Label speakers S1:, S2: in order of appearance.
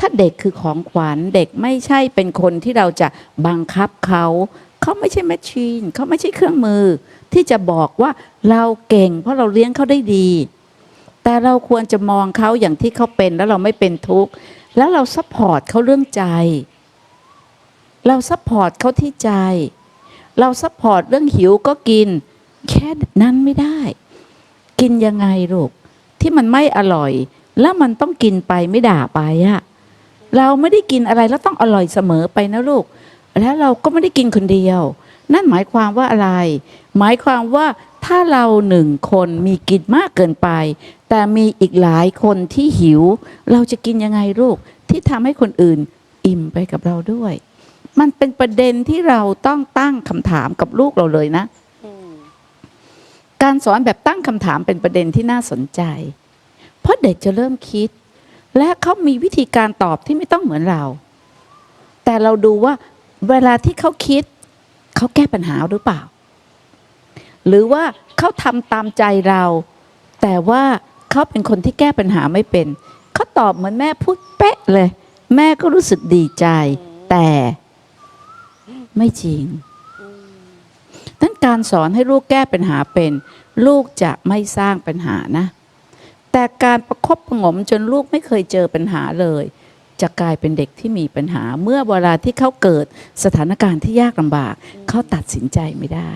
S1: ถ้าเด็กคือของขวัญเด็กไม่ใช่เป็นคนที่เราจะบังคับเขาเขาไม่ใช่แมชชีนเขาไม่ใช่เครื่องมือ ที่จะบอกว่าเราเก่ง เพราะเราเลี้ยงเขาได้ดี แต่เราควรจะมองเขาอย่างที่เขาเป็นแล้วเราไม่เป็นทุกข์แล้วเราซัพพอร์ตเขาเรื่องใจ เราซัพพอร์ตเขาที่ใจ เราซัพพอร์ตเรื่องหิวก็กิน แค่นั้นไม่ได้ กินยังไงลูกที่มันไม่อร่อย แล้วมันต้องกินไปไม่ด่าไปอะ เราไม่ได้กินอะไรแล้วต้องอร่อยเสมอไปนะลูก แล้วเราก็ไม่ได้กินคนเดียว นั่นหมายความว่าอะไร หมายความว่าถ้าเราหนึ่งคนมีกินมากเกินไป แต่มีอีกหลายคนที่หิว เราจะกินยังไงลูกที่ทำให้คนอื่นอิ่มไปกับเราด้วย มันเป็นประเด็นที่เราต้องตั้งคำถามกับลูกเราเลยนะการสอนแบบตั้งคำถามเป็นประเด็นที่น่าสนใจ เพราะเด็กจะเริ่มคิด และเขามีวิธีการตอบที่ไม่ต้องเหมือนเรา แต่เราดูว่าเวลาที่เขาคิด เขาแก้ปัญหาหรือเปล่า หรือว่าเขาทำตามใจเรา แต่ว่าเขาเป็นคนที่แก้ปัญหาไม่เป็น เขาตอบเหมือนแม่พูดเป๊ะเลย แม่ก็รู้สึกดีใจ แต่ไม่จริงนั้นการสอนให้ลูกแก้ปัญหาเป็น ลูกจะไม่สร้างปัญหานะ แต่การประคบประหงมจนลูกไม่เคยเจอปัญหาเลย จะกลายเป็นเด็กที่มีปัญหา เมื่อเวลาที่เขาเกิดสถานการณ์ที่ยากลำบาก เขาตัดสินใจไม่ได้